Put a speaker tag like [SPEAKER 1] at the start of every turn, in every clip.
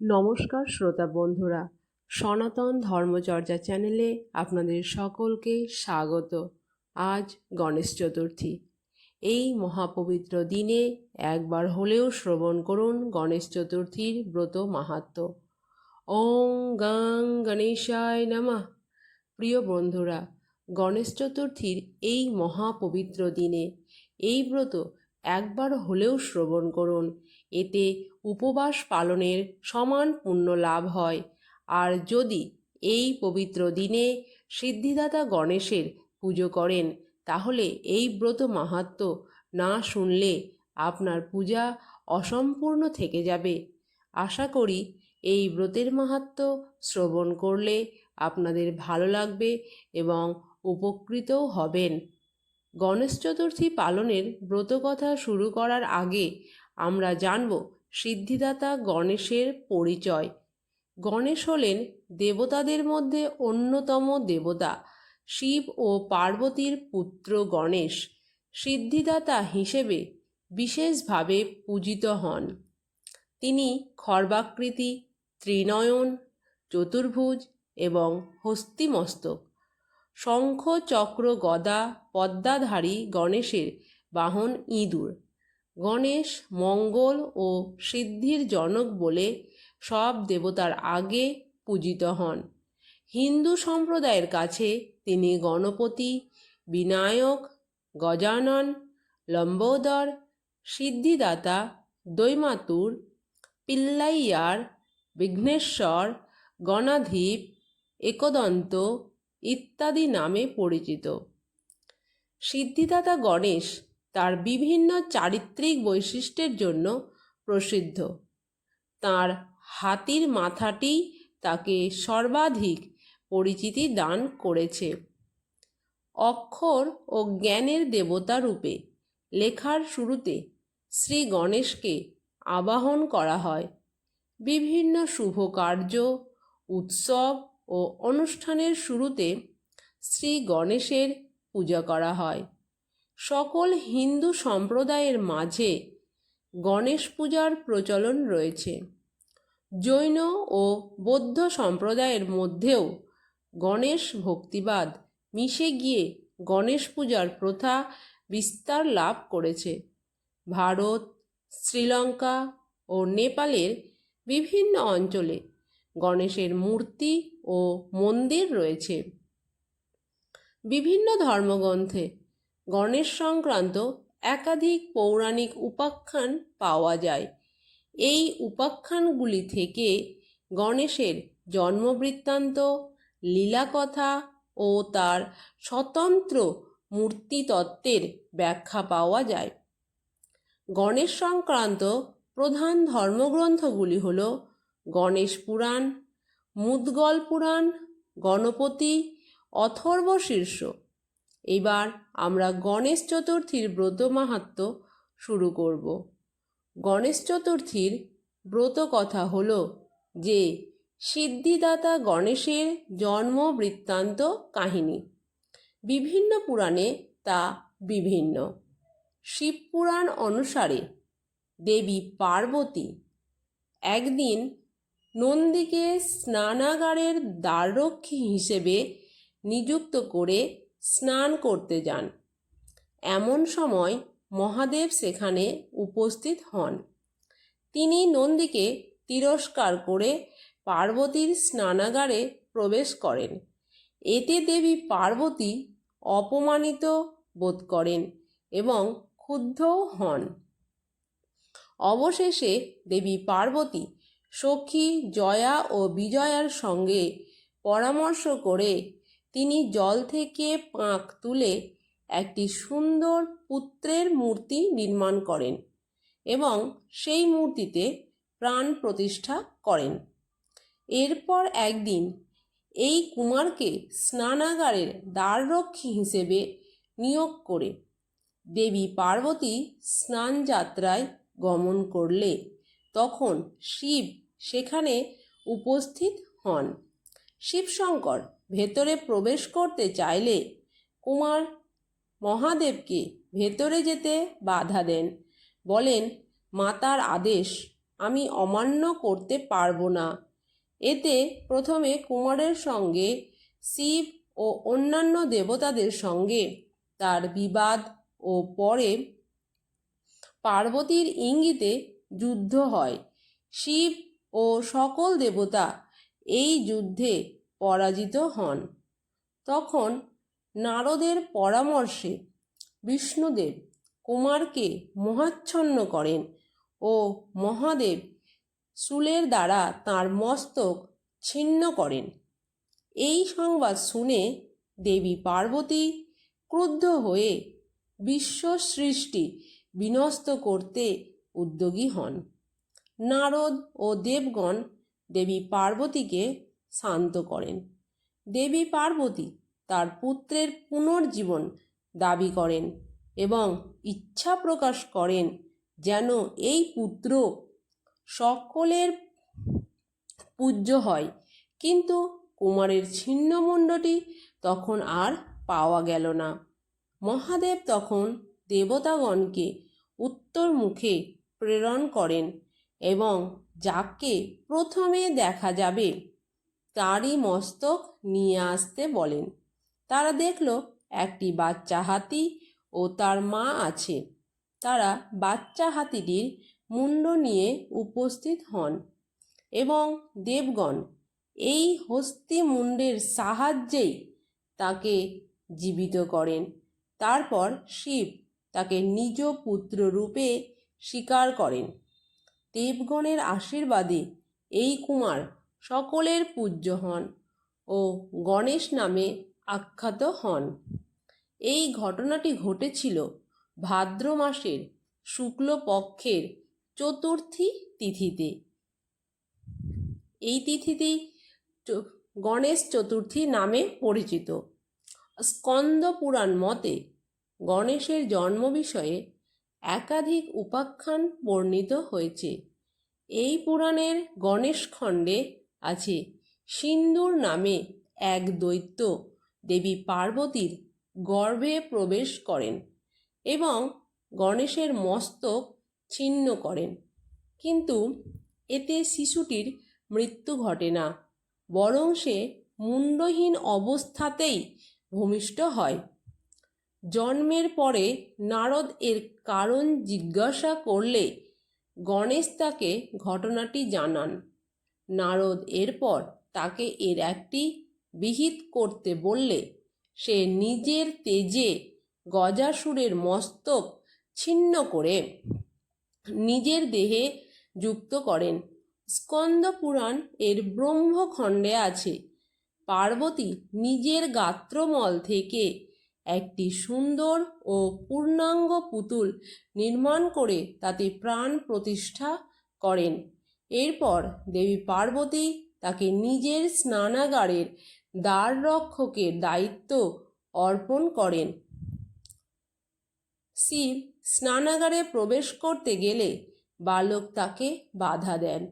[SPEAKER 1] নমস্কার শ্রোতা বন্ধুরা, সনাতন ধর্মচর্চা চ্যানেলে আপনাদের সকলকে স্বাগত। আজ গণেশ চতুর্থী। এই মহাপবিত্র দিনে একবার হলেও শ্রবণ করুন গণেশ চতুর্থীর ব্রত মাহাত্ম। ওং গাং গণেশায় নমঃ। প্রিয় বন্ধুরা, গণেশ চতুর্থীর এই মহাপবিত্র দিনে এই ব্রত একবার হলেও শ্রবণ করুন। এতে উপবাস পালনের সমান পুণ্য লাভ হয়। আর যদি এই পবিত্র দিনে সিদ্ধিদাতা গণেশের পুজো করেন, তাহলে এই ব্রত মাহাত্ম না শুনলে আপনার পূজা অসম্পূর্ণ থেকে যাবে। আশা করি এই ব্রতের মাহাত্ম শ্রবণ করলে আপনাদের ভালো লাগবে এবং উপকৃতও হবেন। গণেশ চতুর্থী পালনের ব্রতকথা শুরু করার আগে আমরা জানব সিদ্ধিদাতা গণেশের পরিচয়। গণেশ হলেন দেবতাদের মধ্যে অন্যতম দেবতা। শিব ও পার্বতীর পুত্র গণেশ সিদ্ধিদাতা হিসেবে বিশেষভাবে পূজিত হন। তিনি খর্বাকৃতি, ত্রিনয়ন, চতুর্ভুজ এবং হস্তিমস্তক শঙ্খ চক্র গদা পদ্মাধারী গণেশের বাহন ইঁদুর। গণেশ মঙ্গল ও সিদ্ধির জনক বলে সব দেবতার আগে পূজিত হন। হিন্দু সম্প্রদায়ের কাছে তিনি গণপতি, বিনায়ক, গজানন, লম্বোদর, সিদ্ধিদাতা, দৈমাতুর, পিল্লাইয়ার, বিঘ্নেশ্বর, গণাধীপ, একদন্ত ইত্যাদি নামে পরিচিত। সিদ্ধিদাতা গণেশ তার বিভিন্ন চারিত্রিক বৈশিষ্ট্যের জন্য প্রসিদ্ধ। তার হাতির মাথাটি তাকে সর্বাধিক পরিচিতি দান করেছে। অক্ষর ও জ্ঞানের দেবতা রূপে লেখার শুরুতে শ্রী গণেশকে আবাহন করা হয়। বিভিন্ন শুভ কার্য, উৎসব ও অনুষ্ঠানের শুরুতে শ্রী গণেশের পূজা করা হয়। সকল হিন্দু সম্প্রদায়ের মাঝে গণেশ পূজার প্রচলন রয়েছে। জৈন ও বৌদ্ধ সম্প্রদায়ের মধ্যেও গণেশ ভক্তিবাদ মিশে গিয়ে গণেশ পূজার প্রথা বিস্তার লাভ করেছে। ভারত, শ্রীলঙ্কা ও নেপালের বিভিন্ন অঞ্চলে গণেশের মূর্তি ও মন্দির রয়েছে। বিভিন্ন ধর্মগ্রন্থে গণেশ সংক্রান্ত একাধিক পৌরাণিক উপাখ্যান পাওয়া যায়। এই উপাখ্যানগুলি থেকে গণেশের জন্মবৃত্তান্ত, লীলাকথা ও তার স্বতন্ত্র মূর্তিতত্ত্বের ব্যাখ্যা পাওয়া যায়। গণেশ সংক্রান্ত প্রধান ধর্মগ্রন্থগুলি হল গণেশ পুরাণ, মুদগল পুরাণ, গণপতি অথর্ব শীর্ষ। এবার আমরা গণেশ চতুর্থীর ব্রত মাহাত্ম শুরু করব। গণেশ চতুর্থীর ব্রত কথা হল যে, সিদ্ধিদাতা গণেশের জন্ম বৃত্তান্ত কাহিনী। বিভিন্ন পুরাণে তা বিভিন্ন। শিবপুরাণ অনুসারে দেবী পার্বতী একদিন নন্দীকে স্নানাগারের দ্বাররক্ষী হিসেবে নিযুক্ত করে স্নান করতে যান। এমন সময় মহাদেব সেখানে উপস্থিত হন। তিনি নন্দীকে তিরস্কার করে পার্বতীর স্নানাগারে প্রবেশ করেন। এতে দেবী পার্বতী অপমানিত বোধ করেন এবং ক্ষুব্ধও হন। অবশেষে দেবী পার্বতী সখী জয়া ও বিজয়ার সঙ্গে পরামর্শ করে তিনি জল থেকে পাঁক তুলে একটি সুন্দর পুত্রের মূর্তি নির্মাণ করেন এবং সেই মূর্তিতে প্রাণ প্রতিষ্ঠা করেন। এরপর একদিন এই কুমারকে স্নানাগারের দ্বাররক্ষী হিসেবে নিয়োগ করে দেবী পার্বতী স্নান যাত্রায় গমন করলে তখন শিব সেখানে উপস্থিত হন। শিবশঙ্কর ভেতরে প্রবেশ করতে চাইলে কুমার মহাদেবকে ভেতরে যেতে বাধা দেন। বলেন, মাতার আদেশ আমি অমান্য করতে পারব না। এতে প্রথমে কুমারের সঙ্গে, শিব ও অন্যান্য দেবতাদের সঙ্গে তার বিবাদ ও পরে পার্বতীর ইঙ্গিতে যুদ্ধ হয়। শিব ও সকল দেবতা এই যুদ্ধে পরাজিত হন। তখন নারদের পরামর্শে বিষ্ণুদেব কুমারকে মহাচ্ছন্ন করেন ও মহাদেব চুলের দ্বারা তার মস্তক ছিন্ন করেন। এই সংবাদ শুনে দেবী পার্বতী ক্রুদ্ধ হয়ে বিশ্ব সৃষ্টি বিনষ্ট করতে উদ্যোগী হন। নারদ ও দেবগণ দেবী পার্বতীকে শান্ত করেন। দেবী পার্বতী তার পুত্রের পুনর্জীবন দাবি করেন এবং ইচ্ছা প্রকাশ করেন যেন এই পুত্র সকলের পূজ্য হয়। কিন্তু কুমারের ছিন্নমুণ্ডটি তখন আর পাওয়া গেল না। মহাদেব তখন দেবতাগণকে উত্তর মুখে প্রেরণ করেন এবং যাকে প্রথমে দেখা যাবে তারই মস্তক নিয়ে আসতে বলেন। তারা দেখল একটি বাচ্চা হাতি ও তার মা আছে। তারা বাচ্চা হাতিটির মুন্ড নিয়ে উপস্থিত হন এবং দেবগণ এই হস্তি মুন্ডের সাহায্যেই তাকে জীবিত করেন। তারপর শিব তাকে নিজ পুত্র রূপে স্বীকার করেন। দেবগণের আশীর্বাদে এই কুমার সকলের পূজ্য হন ও গণেশ নামে আখ্যাত হন। এই ঘটনাটি ঘটেছিল ভাদ্র মাসের শুক্লপক্ষের চতুর্থী তিথিতে। এই তিথিটি গণেশ চতুর্থী নামে পরিচিত। স্কন্দ পুরাণ মতে গণেশের জন্ম বিষয়ে একাধিক উপাখ্যান বর্ণিত হয়েছে। এই পুরাণের গণেশ খণ্ডে আছে। সিন্দুর নামে এক দৈত্য দেবী পার্বতীর গর্ভে প্রবেশ করেন এবং গণেশের মস্তক ছিন্ন করেন। কিন্তু এতে শিশুটির মৃত্যু ঘটে না, বরং সে মুন্ডহীন অবস্থাতেই ভূমিষ্ঠ হয়। জন্মের পরে নারদ এর কারণ জিজ্ঞাসা করলে গণেশ তাকে ঘটনাটি জানান। নারদ এরপর তাকে এর একটি বিহিত করতে বললে, সে নিজের তেজে গজাসুরের মস্তক ছিন্ন করে নিজের দেহে যুক্ত করেন। স্কন্দ পুরাণ এর ব্রহ্মখণ্ডে আছে। পার্বতী নিজের গাত্রমল থেকে একটি সুন্দর ও পূর্ণাঙ্গ পুতুল নির্মাণ করে তাতে প্রাণ প্রতিষ্ঠা করেন। এরপর দেবী পার্বতী তাকে নিজের স্নানাগারের দ্বাররক্ষকের দায়িত্ব অর্পণ করেন। শিব স্নানাগারে প্রবেশ করতে গেলে বালক তাকে বাধা দেন।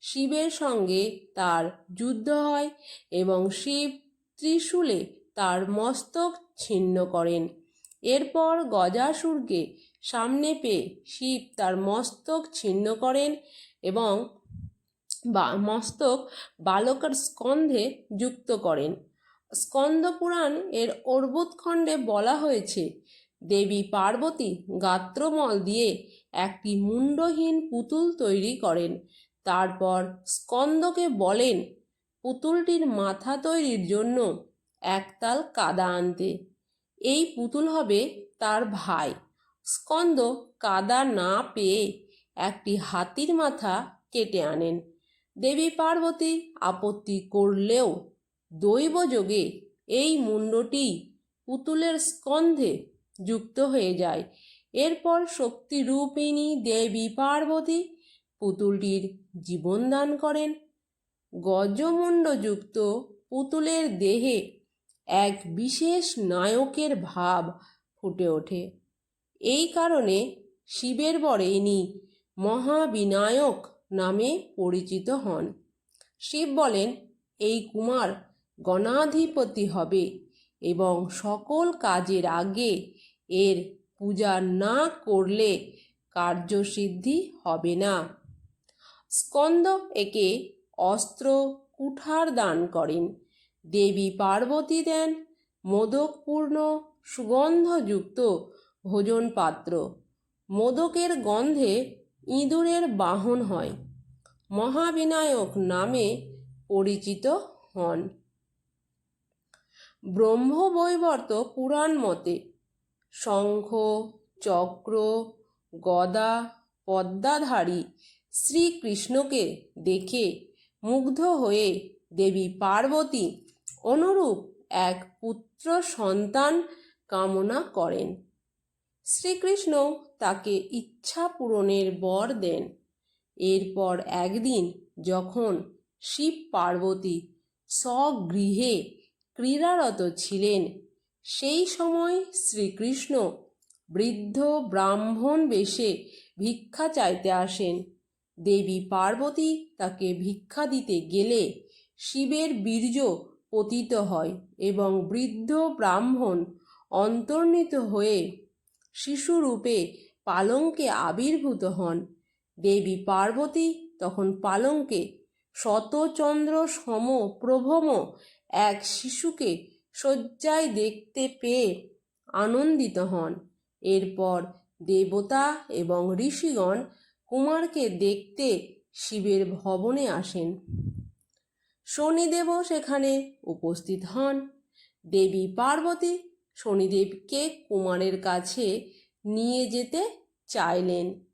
[SPEAKER 1] শিবের সঙ্গে তার যুদ্ধ হয় এবং শিব ত্রিশূলে তার মস্তক ছিন্ন করেন। এরপর গজাসুরকে সামনে পেয়ে শিব তার মস্তক ছিন্ন করেন এবং বা মস্তক বালকের স্কন্ধে যুক্ত করেন। স্কন্দ পুরাণ এর অর্বুৎখণ্ডে বলা হয়েছে, দেবী পার্বতী গাত্রমল দিয়ে একটি মুন্ডহীন পুতুল তৈরি করেন। তারপর স্কন্দকে বলেন, পুতুলটির মাথা তৈরির জন্য একতাল কাদা আনতে। এই পুতুল হবে তার ভাই। স্কন্দ কাদা না পেয়ে একটি হাতির মাথা কেটে আনেন। দেবী পার্বতী আপত্তি করলেও দৈবযোগে এই মুন্ডটি পুতুলের স্কন্ধে যুক্ত হয়ে যায়। এরপর শক্তিরূপিণী দেবী পার্বতী পুতুলটির জীবনদান করেন। গজমুণ্ডযুক্ত পুতুলের দেহে এক বিশেষ নায়কের ভাব ফুটে ওঠে। এই কারণে শিবের বরে ইনি মহাবিনায়ক নামে পরিচিত হন। শিব বলেন, এই কুমার গণাধিপতি হবে এবং সকল কাজের আগে এর পূজা না করলে কার্যসিদ্ধি হবে না। স্কন্দ একে অস্ত্র কুঠার দান করেন। দেবী পার্বতী দেন মোদকপূর্ণ সুগন্ধযুক্ত ভোজন পাত্র মোদকের গন্ধে ইঁদুরের বাহন হয়। মহাবিনায়ক নামে পরিচিত হন। ব্রহ্মবৈবর্ত পুরাণ মতে, শঙ্খ, চক্র, গদা, পদ্মাধারী শ্রীকৃষ্ণকে দেখে মুগ্ধ হয়ে দেবী পার্বতী অনুরূপ এক পুত্র সন্তান কামনা করেন। শ্রীকৃষ্ণ তাকে ইচ্ছা পূরণের বর দেন। এরপর একদিন যখন শিব পার্বতী স্বগৃহে ক্রীড়ারত ছিলেন, সেই সময় শ্রীকৃষ্ণ বৃদ্ধ ব্রাহ্মণ বেশে ভিক্ষা চাইতে আসেন। দেবী পার্বতী তাকে ভিক্ষা দিতে গেলে শিবের বীর্য পতিত হয় এবং বৃদ্ধ ব্রাহ্মণ অন্তর্নিত হয়ে শিশুরূপে পালঙ্কে আবির্ভূত হন। দেবী পার্বতী তখন পালঙ্কে শতচন্দ্র সম প্রভম এক শিশুকে শয্যায় দেখতে পেয়ে আনন্দিত হন। এরপর দেবতা এবং ঋষিগণ কুমারকে দেখতে শিবের ভবনে আসেন। শনিদেবও সেখানে উপস্থিত হন। দেবী পার্বতী শনিদেবকে কুমারের কাছে নিয়ে যেতে চাইলেন?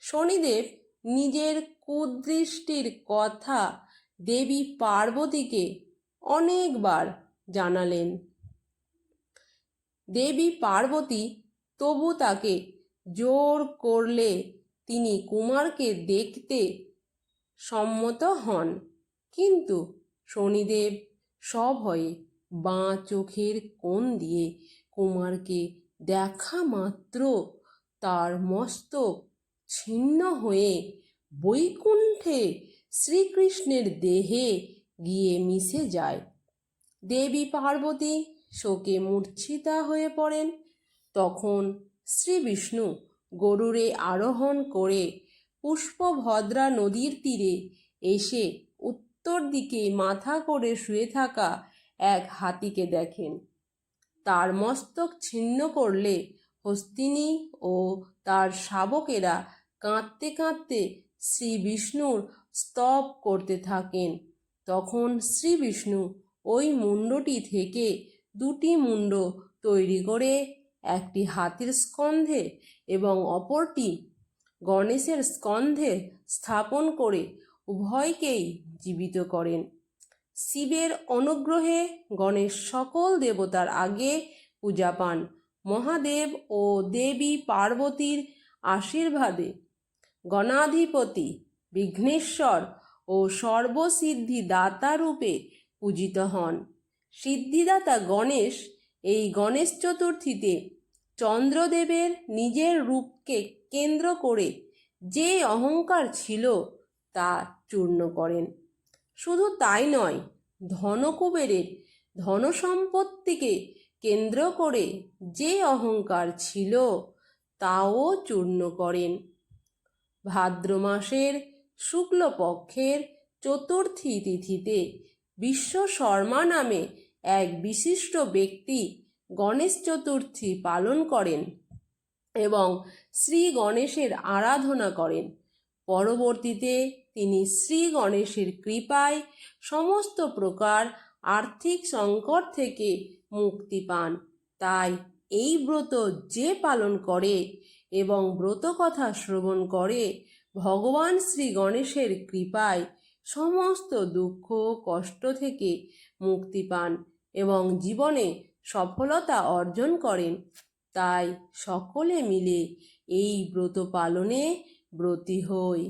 [SPEAKER 1] শনিদেব নিজের কুদৃষ্টির কথা দেবী পার্বতীকে অনেকবার জানালেন। দেবী পার্বতী তবু তাকে জোর করলে তিনি কুমারকে দেখতে সম্মত হন। কিন্তু শনিদেব সভয়ে বাঁ চোখের কোণ দিয়ে কুমারকে দেখা মাত্র তার মস্তক ছিন্ন হয়ে বৈকুণ্ঠে শ্রীকৃষ্ণের দেহে গিয়ে মিশে যায়। দেবী পার্বতী শোকে মূর্ছিতা হয়ে পড়েন। তখন শ্রী বিষ্ণু গরুরে আরোহণ করে পুষ্পভদ্রা নদীর তীরে এসে উত্তর দিকে মাথা করে শুয়ে থাকা এক হাতিকে দেখেন। তার মস্তক ছিন্ন করলে হস্তিনী ও তার শাবকেরা কাঁদতে কাঁদতে শ্রী বিষ্ণুর স্তব করতে থাকেন। তখন শ্রী বিষ্ণু ওই মুণ্ডটি থেকে দুটি মুণ্ড তৈরি করে একটি হাতির স্কন্ধে এবং অপরটি গণেশের স্কন্ধে স্থাপন করে উভয়কেই জীবিত করেন। শিবের অনুগ্রহে গণেশ সকল দেবতার আগে পূজা পান। মহাদেব ও দেবী পার্বতীর আশীর্বাদে গণাধিপতি বিঘ্নেশ্বর ও সর্বসিদ্ধি দাতা রূপে পূজিত হন। সিদ্ধিদাতা গণেশ এই গণেশ চতুর্থীতে চন্দ্রদেবের নিজের রূপকে কেন্দ্র করে যে অহংকার ছিল তা চূর্ণ করেন। শুধু তাই নয়, ধনকুবেরের ধনসম্পত্তিকে কেন্দ্র করে যে অহংকার ছিল, তাও চূর্ণ করেন। ভাদ্র মাসের শুক্লপক্ষের চতুর্থী তিথিতে বিশ্ব শর্মা নামে এক বিশিষ্ট ব্যক্তি গণেশ চতুর্থী পালন করেন এবং শ্রী গণেশের আরাধনা করেন। পরবর্তীতে তিনি শ্রী গণেশের কৃপায় সমস্ত প্রকার আর্থিক সংকট থেকে মুক্তি পান। তাই এই ব্রত যে পালন করে এবং ব্রত কথা শ্রবণ করে, ভগবান শ্রী গণেশের কৃপায় সমস্ত দুঃখ, কষ্ট থেকে মুক্তি পান এবং জীবনে সফলতা অর্জন করেন। তাই সকলে মিলে এই ব্রত পালনে ব্রতী হই।